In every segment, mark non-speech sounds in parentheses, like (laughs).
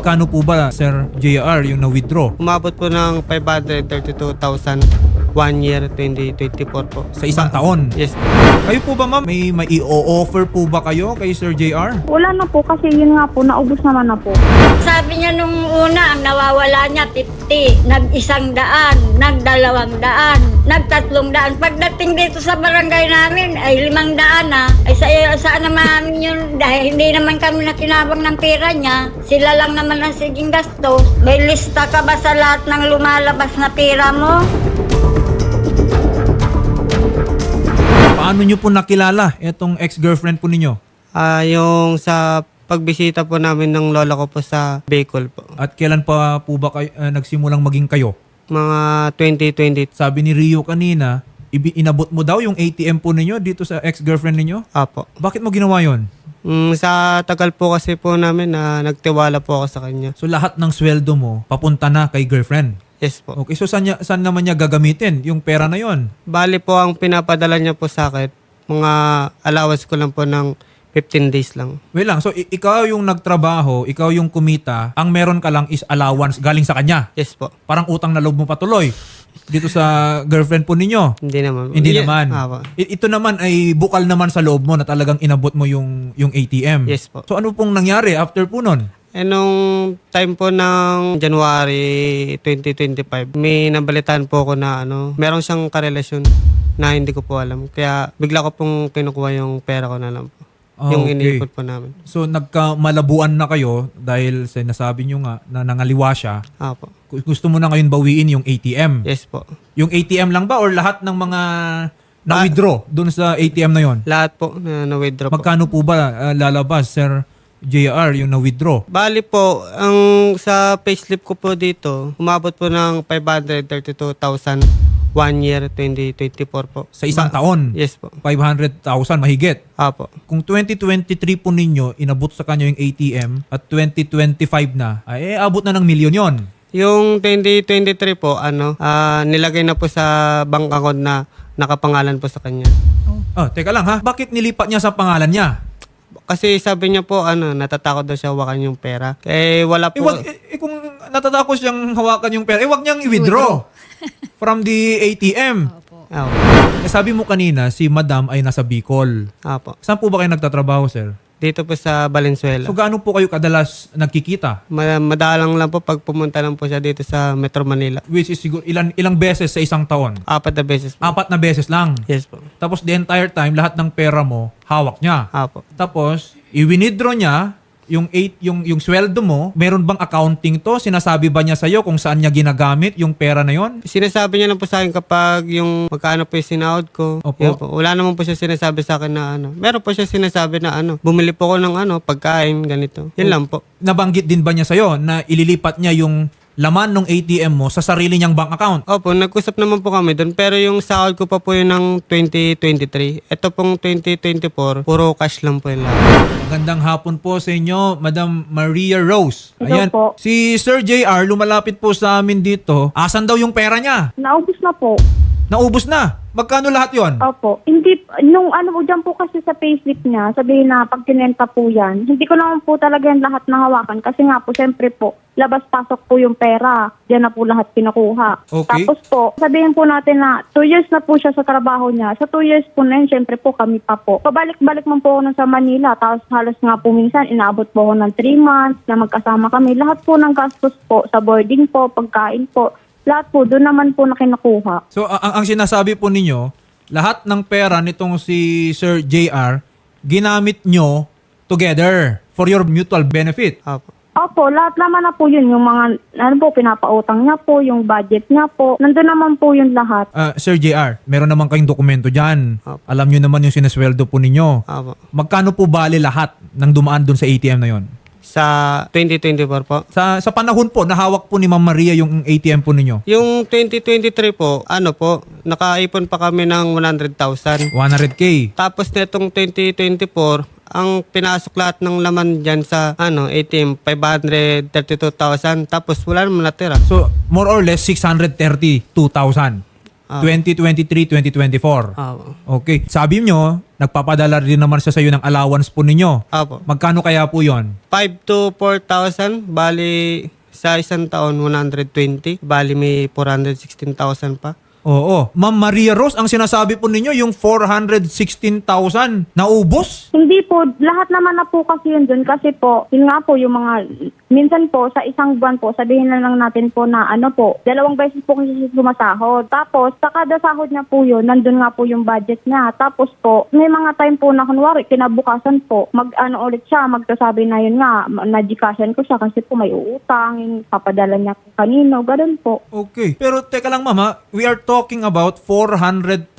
Magkano po ba, Sir JR, yung na-withdraw? Umabot po ng 532,000 one year 2024 po. Sa isang taon? Yes. Kayo po ba ma'am, may, may i-offer po ba kayo kay Sir JR? Wala na po kasi yun nga po, naubos naman na po. Sabi niya nung una, ang nawawala niya 50, nag-isang daan, nagdalawang daan, nagtatlong daan. Pagdating dito sa barangay namin, ay limang daan na. Ay sa, saan naman namin yun, dahil hindi naman kami nakinabang ng pera niya, sila lang naman ang siging gasto. May lista ka ba sa lahat ng lumalabas na pera mo? Paano nyo po nakilala itong ex-girlfriend po ninyo? Ah, yung sa pagbisita po namin ng lola ko po sa Bicol po. At kailan pa po ba kayo, ah, nagsimulang maging kayo? Mga 2020. Sabi ni Rio kanina, ibi- inabot mo daw yung ATM po ninyo dito sa ex-girlfriend ninyo? Apo. Bakit mo ginawa yon? Mm, sa tagal po kasi po namin na nagtiwala po ako sa kanya. So lahat ng sweldo mo papunta na kay girlfriend. Yes po. Okay, so saan, niya, saan naman niya gagamitin yung pera na yon? Bali po ang pinapadala niya po sa akin, mga allowance ko lang po ng 15 days lang. Wait lang, so ikaw yung nagtrabaho, ikaw yung kumita, ang meron ka lang is allowance galing sa kanya. Yes po. Parang utang na loob mo patuloy dito sa girlfriend po ninyo. Hindi naman. Hindi Yeah, naman. Apo. I- ito naman ay bukal naman sa loob mo na talagang inabot mo yung yung ATM. Yes po. So ano pong nangyari after po nun? Eh, nung time po ng January 2025, may nabalitaan po ako na ano, meron siyang karelasyon na hindi ko po alam. Kaya bigla ko pong kinukuha yung pera ko na lang po. Ah, yung okay. iniipot po namin. So nagkamalabuan na kayo dahil sa nasabi nyo nga na nangaliwa siya. Apo. Gu- Gusto mo na ngayon bawiin yung ATM. Yes po. Yung ATM lang ba or lahat ng mga na-withdraw dun sa ATM na yon? Lahat po na na-withdraw po. Magkano po ba ah, lalabas, Sir JR, yung na-withdraw? Bali po, ang sa payslip ko po dito, umabot po ng 532,000 one year 2024 po. Sa isang Ba- taon? Yes po. 500,000 mahigit. Apo. Kung 2023 po ninyo, inabot sa kanya yung ATM at 2025 na, ay eh, abot na ng milyon yon. Yung 2023 po, ano, ah, nilagay na po sa bank account na nakapangalan po sa kanya. Ah, teka lang ha. Bakit nilipat niya sa pangalan niya? Kasi sabi niya po, ano, natatakot daw siya hawakan yung pera. Eh, wala Eh, po. wag, eh, eh, kung natatakot siyang hawakan yung pera, eh wag niyang i-withdraw (laughs) from the ATM. Apo. Eh, sabi mo kanina, si Madam ay nasa Bicol. Apo. Saan po ba kayo nagtatrabaho, sir? Dito po sa Valenzuela. So gaano po kayo kadalas nagkikita? Ma- madalang lang po pag pumunta lang po siya dito sa Metro Manila. Which is siguro ilan, ilang beses sa isang taon? Apat na beses po. Apat na beses lang. Yes po. Tapos the entire time, lahat ng pera mo, hawak niya. Apo. Tapos, i-withdraw niya yung eight, yung yung sweldo mo, meron bang accounting to? Sinasabi ba niya sa kung saan niya ginagamit yung pera na yon? Sinasabi niya lang po sa akin kapag yung magkano po yung sinahod ko. Opo. Yun po. Wala naman po siya sinasabi sa akin na ano. Meron po siya sinasabi na ano. Bumili po ako ng ano, pagkain, ganito. Yun lang po. Nabanggit din ba niya sa na ililipat niya yung laman ng ATM mo sa sarili niyang bank account? Opo, nag-usap naman po kami doon. Pero yung sahod ko pa po yun ng 2023. Ito pong 2024, puro cash lang po yun lahat. Magandang hapon po sa inyo, Madam Maria Rose. Ito po. Si Sir JR lumalapit po sa amin dito. Asan daw yung pera niya? Naubos na po. Naubos na. Magkano lahat yon? Opo. Hindi, nung ano po dyan po kasi sa payslip niya, sabihin na pag kinenta po yan, hindi ko naman po talaga yung lahat na hawakan kasi nga po, siyempre po, labas-pasok po yung pera. Diyan na po lahat pinukuha. Okay. Tapos po, sabihin po natin na two years na po siya sa trabaho niya. Sa two years po na yun, siyempre po kami pa po. Pabalik-balik man po ako sa Manila. Tapos halos nga po minsan, inaabot po ako ng three months na magkasama kami. Lahat po ng gastos po, sa boarding po, pagkain po, lahat po, doon naman po na kinukuha. So a- ang, ang sinasabi po ninyo, lahat ng pera nitong si Sir JR, ginamit nyo together for your mutual benefit. Opo. Opo, lahat naman na po yun. Yung mga, ano po, pinapautang niya po, yung budget niya po. Nandun naman po yung lahat. Ah, Sir JR, meron naman kayong dokumento dyan. Opo. Alam nyo naman yung sinesweldo po ninyo. Opo. Magkano po bali lahat ng dumaan dun sa ATM na yon? Sa 2024 po. Sa, sa panahon po, nahawak po ni Ma'am Maria yung ATM po ninyo. Yung 2023 po, ano po, nakaipon pa kami ng 100,000. 100K. Tapos netong 2024, ang pinasok lahat ng laman dyan sa ano, ATM, 532,000. Tapos wala naman natira. So, more or less, 632,000. Ah. 2023, 2024. Ah, Okay. Sabi nyo, nagpapadala rin naman siya sa iyo ng allowance po ninyo. Apo. Magkano kaya po yon? 5 to 4,000. Bali, sa isang taon, 120. Bali, may 416,000 pa. Oo. Ma'am Maria Rose, ang sinasabi po ninyo, yung 416,000 naubos? Hindi po, lahat naman na po kasi yun dun. Kasi po, yun nga po yung mga, minsan po sa isang buwan po, sabihin na lang natin po na ano po, dalawang beses po kasi siya sumasahod. Tapos, sa kada sahod niya po yun, nandun nga po yung budget niya. Tapos po, may mga time po na kunwari, kinabukasan po, mag ano ulit siya, magsasabi na yun nga, na-gcashan ko siya kasi po may uutang, yung papadala niya kanino, ganun po. Okay. Pero teka lang mama, we are talking about 400,000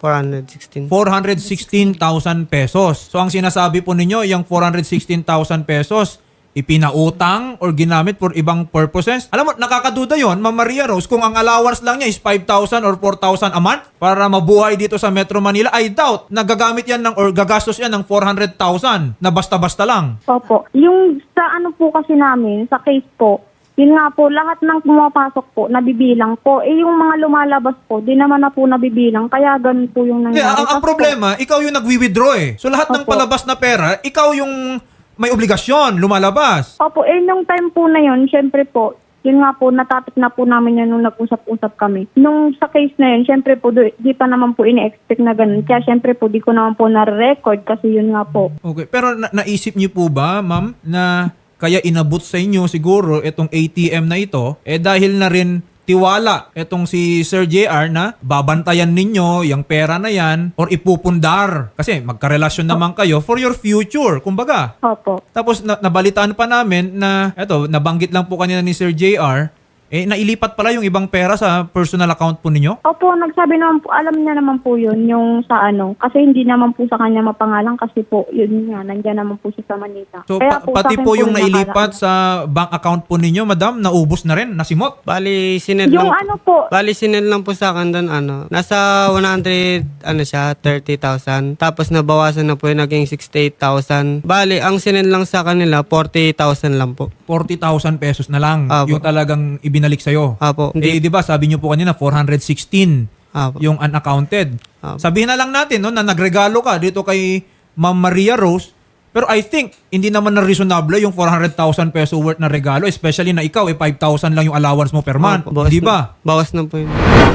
416. 416,000 pesos. So ang sinasabi po ninyo, yung 416,000 pesos, ipinautang or ginamit for ibang purposes. Alam mo, nakakaduda yon Ma'am Maria Rose, kung ang allowance lang niya is 5,000 or 4,000 a month para mabuhay dito sa Metro Manila, I doubt nagagamit yan ng, or gagastos yan ng 400,000 na basta-basta lang. Opo. Yung sa ano po kasi namin, sa case po, yun nga po, lahat ng pumapasok po, nabibilang po. Eh, yung mga lumalabas po, di naman na po nabibilang. Kaya ganun po yung nangyari. ang, ang Tapos problema, ikaw yung nagwi-withdraw eh. So lahat ng Opo. palabas na pera, ikaw yung may obligasyon lumalabas. Po, opo, eh, nung time po na yun, syempre po, yun nga po, natapik na po namin yan nung nag-usap-usap kami. Nung sa case na yun, syempre po, di, di pa naman po ini-expect na ganun. Kaya syempre po, di ko naman po na-record kasi yun nga po. Okay. Pero na- naisip niyo po ba, ma'am, na kaya inabot sa inyo siguro itong ATM na ito, eh dahil na rin tiwala itong si Sir JR na babantayan ninyo yung pera na yan or ipupundar. Kasi magkarelasyon naman kayo for your future, kumbaga. Opo. Tapos na- nabalitaan pa namin na, eto, nabanggit lang po kanina ni Sir JR, eh nailipat pala yung ibang pera sa personal account po ninyo? Opo, nagsabi naman po, alam niya naman po yun, yung sa ano. Kasi hindi naman po sa kanya mapangalan kasi po, yun nga, nandyan naman po siya sa Manila. So Kaya pa- pati sa akin po yung nailipat sa bank account po ninyo, madam, naubos na rin, nasimot. Bali, sinend Yung lang, ano po, Bali, sinend lang po sa akin doon, ano, nasa 100, ano siya, 30,000. Tapos nabawasan na po yung naging 68,000. Bali, ang sinend lang sa kanila, 40,000 lang po. 40,000 pesos na lang Apo. yung talagang ibinalik sa'yo. Apo, Eh, di ba, sabi niyo po kanina, 416 Apo. yung unaccounted. Apo. Sabihin na lang natin no, na nagregalo ka dito kay Ma'am Maria Rose, pero I think, hindi naman na reasonable yung 400,000 peso worth na regalo, especially na ikaw, eh, 5,000 lang yung allowance mo per month. Bawas Di na- ba? Bawas na po yun.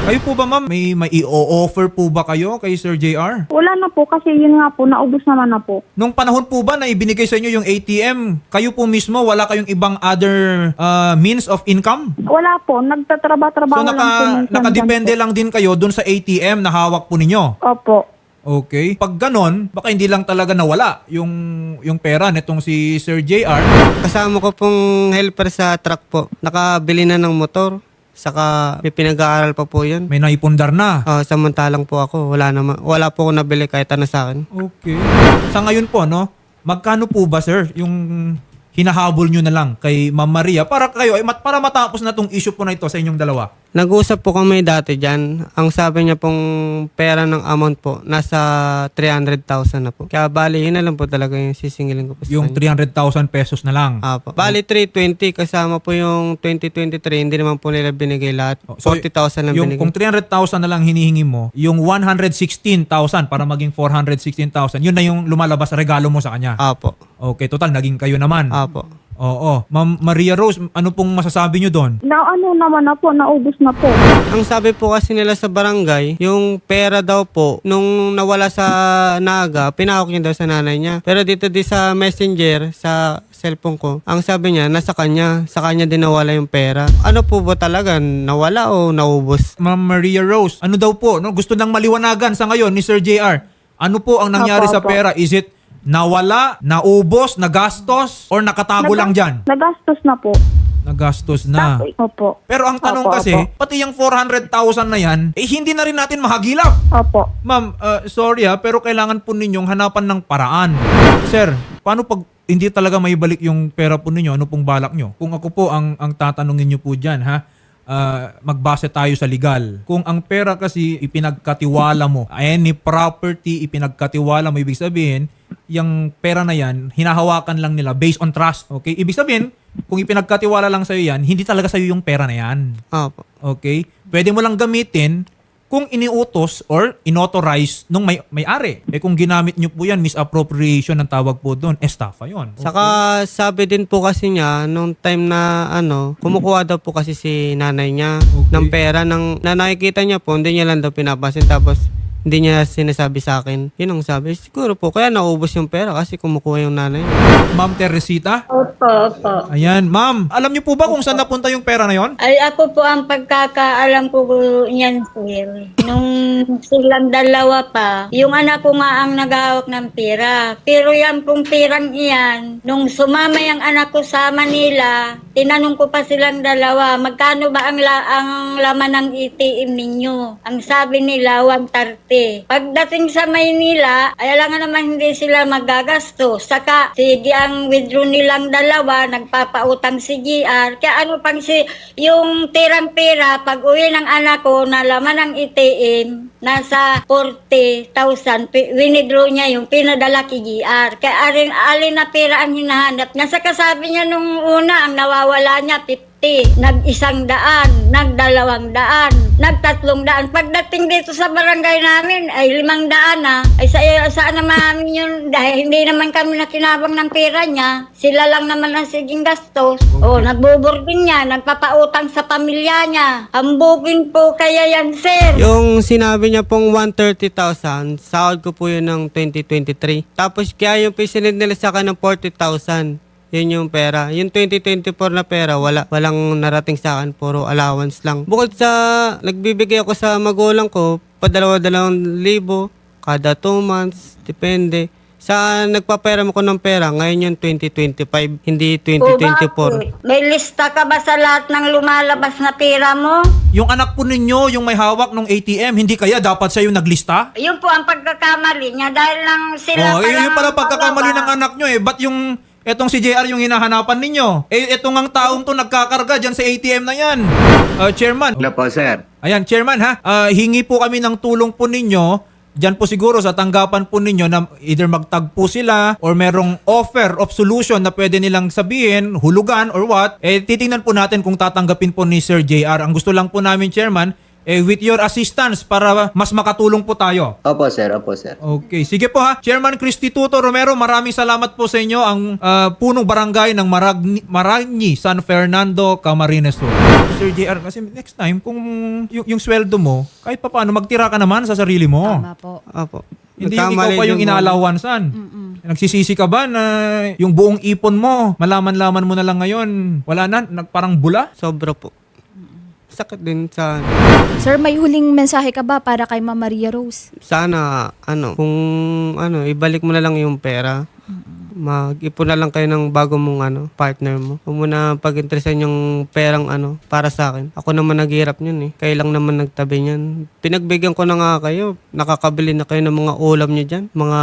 Kayo po ba, ma'am, may, may i-offer po ba kayo kay Sir JR? wala na po kasi yun nga po, naubos naman na po. Nung panahon po ba na ibinigay sa inyo yung ATM, kayo po mismo, wala kayong ibang other uh, means of income? Wala po, nagtatrabaho-trabaho So lang po naka, minsan nakadepende lang din kayo dun sa ATM na hawak po ninyo. po. Opo. Okay? Pag ganon, baka hindi lang talaga nawala yung, yung pera nitong si Sir JR. Kasama ko pong helper sa truck po. Nakabili na ng motor. Saka may pinag-aaral pa po yun. May naipundar na. Ah, samantalang po ako, wala naman, wala po ako nabili kahit ano sa akin. Okay. Sa ngayon po, no, magkano po ba, sir, yung hinahabol nyo na lang kay Ma'am Maria para kayo, ay mat- para matapos na tong issue po na ito sa inyong dalawa? Nag-usap po kami dati dyan. Ang sabi niya pong pera ng amount po, nasa 300,000 na po. Kaya bali, yun na lang po talaga yung sisingilin ko po sa Yung kanya. 300,000 pesos na lang. Apo. Bali, 320 kasama po yung 2023. Hindi naman po nila binigay lahat. Oh, so, 40,000 lang yung binigay. kung 300,000 na lang hinihingi mo, yung 116,000 para maging 416,000, yun na yung lumalabas regalo mo sa kanya. Apo. Okay, total naging kayo naman. Apo. Oo. Ma'am Maria Rose, ano pong masasabi nyo doon? Na ano naman na po, naubos na po. Ang sabi po kasi nila sa barangay, yung pera daw po, nung nawala sa naga, pinahawak niya daw sa nanay niya. Pero dito di sa messenger, sa cellphone ko, ang sabi niya, nasa kanya. Sa kanya din nawala yung pera. Ano po ba talaga? Nawala o naubos? Ma'am Maria Rose, ano daw po? No? Gusto nang maliwanagan sa ngayon ni Sir JR. Ano po ang nangyari Apo, sa apo. pera? Is it nawala, naubos, nagastos, or nakatago Naga- lang dyan? Nagastos na po. Nagastos na. Opo. Pero ang tanong Opo, kasi, opo. pati yung 400,000 na yan, eh hindi na rin natin mahagilap. Opo. Ma'am, uh, sorry ha, pero kailangan po ninyong hanapan ng paraan. Sir, paano pag hindi talaga may balik yung pera po ninyo, ano pong balak nyo? Kung ako po ang, ang tatanungin nyo po dyan, ha? Ah, magbase tayo sa legal. Kung ang pera kasi ipinagkatiwala mo, any property ipinagkatiwala mo, ibig sabihin, yung pera na yan, hinahawakan lang nila based on trust. Okay? Ibig sabihin, kung ipinagkatiwala lang sa'yo yan, hindi talaga sa'yo yung pera na yan. Okay? Pwede mo lang gamitin kung iniutos or inauthorize nung may may-ari. Eh kung ginamit nyo po yan, misappropriation ang tawag po doon, estafa yon. Saka sabi din po kasi niya, nung time na ano, kumukuha daw po kasi si nanay niya Okay. ng pera ng na nakikita niya po, hindi niya lang daw pinapasin tapos hindi niya sinasabi sa akin. Yun ang sabi. Siguro po, kaya naubos yung pera kasi kumukuha yung nanay. Ma'am Teresita? Opo, opo. Ayan, ma'am. Alam niyo po ba kung saan napunta yung pera na yon? Ay, ako po ang pagkakaalam ko niyan, sir. Nung silang dalawa pa, yung anak ko nga ang naghahawak ng pera. Pero yan pong pirang iyan, nung sumama yung anak ko sa Manila, tinanong ko pa silang dalawa, magkano ba ang, la- ang laman ng ATM ninyo? Ang sabi nila, 130. Pagdating sa Maynila, ay alam nga naman hindi sila magagastos. Saka, sige ang withdraw nilang dalawa, nagpapautang si GR. Kaya ano pang si, yung tirang-pira, pag uwi ng anak ko, na laman ng ATM, nasa 40,000. Pi- Winidraw niya yung pinadala kay GR. Kaya alin, alin na pera ang hinahanap niya. Saka sabi niya nung una, ang nawawala niya, 50. Nag-isang daan, nagdalawang daan, nagtatlong daan. Pagdating dito sa barangay namin, ay limang daan na. Ay sa, saan naman namin yun, dahil hindi naman kami nakinabang ng pera niya. Sila lang naman ang siging gastos. O, nagbuburdin niya, nagpapautang sa pamilya niya. Hambugin po kaya yan, sir. Yung sinabi niya pong 130,000, sahod ko po yun ng 2023. Tapos kaya yung pisilid nila sa akin ng 40,000. Yun yung pera. Yung 2024 na pera, wala. Walang narating sa akin, puro allowance lang. Bukod sa, nagbibigay ako sa magulang ko, padalawa-dalawang libo, kada 2 months, depende. Sa nagpapera mo ko ng pera, ngayon yung 2025, hindi O, 2024. bakit? May lista ka ba sa lahat ng lumalabas na pera mo? Yung anak po ninyo, yung may hawak ng ATM, hindi kaya dapat siya yung naglista? Yun po ang pagkakamali niya dahil lang Oh, sila yun, yun lang pala pagkakamali ng anak nyo eh. Ba't yung etong si JR yung hinahanapan ninyo? Eh, etong ang taong to nagkakarga dyan sa ATM na yan. Uh, chairman. Wala po, sir. Ayan, Chairman ha. Ah, hingi po kami ng tulong po ninyo. Diyan po siguro sa tanggapan po ninyo na either magtagpo sila or merong offer of solution na pwede nilang sabihin, hulugan or what. Eh, titingnan po natin kung tatanggapin po ni Sir JR. Ang gusto lang po namin, Chairman, eh, with your assistance para mas makatulong po tayo. Opo, sir. Opo, sir. Okay, sige po ha. Chairman Cristituto Romero, maraming salamat po sa inyo ang ah, punong barangay ng Maragni, Maragni, San Fernando, Camarines Sur. Sir JR, kasi next time kung yung, yung sweldo mo, kahit pa paano magtira ka naman sa sarili mo. Tama po. Apo. Hindi yung ikaw Nagkamali pa yung po. inaalawansan. Nagsisisi ka ba na yung buong ipon mo, malaman-laman mo na lang ngayon, wala na, nag- parang bula? Sobra po. Sakit din sa Sir, may huling mensahe ka ba para kay Ma'am Maria Rose? sana ano kung ano ibalik mo na lang yung pera mag-ipon na lang kayo ng bago mong ano partner mo. Huwag mo na pag-interesan yung perang ano para sa akin. Ako naman naghihirap niyan eh. Kayo lang naman nagtabi niyan. Pinagbigyan ko na nga kayo. Nakakabili na kayo ng mga ulam niyo dyan. Mga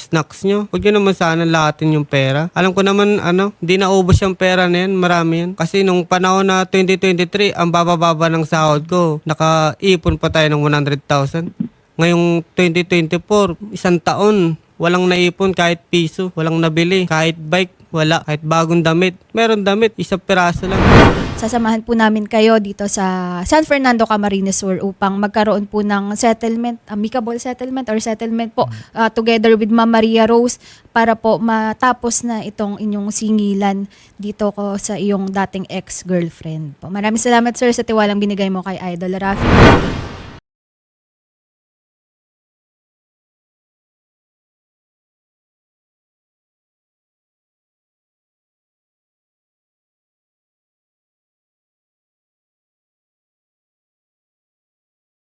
snacks niyo. Huwag niyo naman sana lahatin yung pera. Alam ko naman ano hindi naubos yung pera na yan. Marami yan. Kasi nung panahon na 2023 ang babababa ng sahod ko. Nakaipon pa tayo ng 100,000 Ngayong 2024, isang taon, walang naipon kahit piso, walang nabili, kahit bike, wala, kahit bagong damit. Meron damit, isang piraso lang. Sasamahan po namin kayo dito sa San Fernando, Camarines Sur upang magkaroon po ng settlement, amicable settlement or settlement po uh, together with Ma'am Maria Rose para po matapos na itong inyong singilan dito ko sa iyong dating ex-girlfriend. Po. Maraming salamat sir sa tiwalang binigay mo kay Idol Rafi.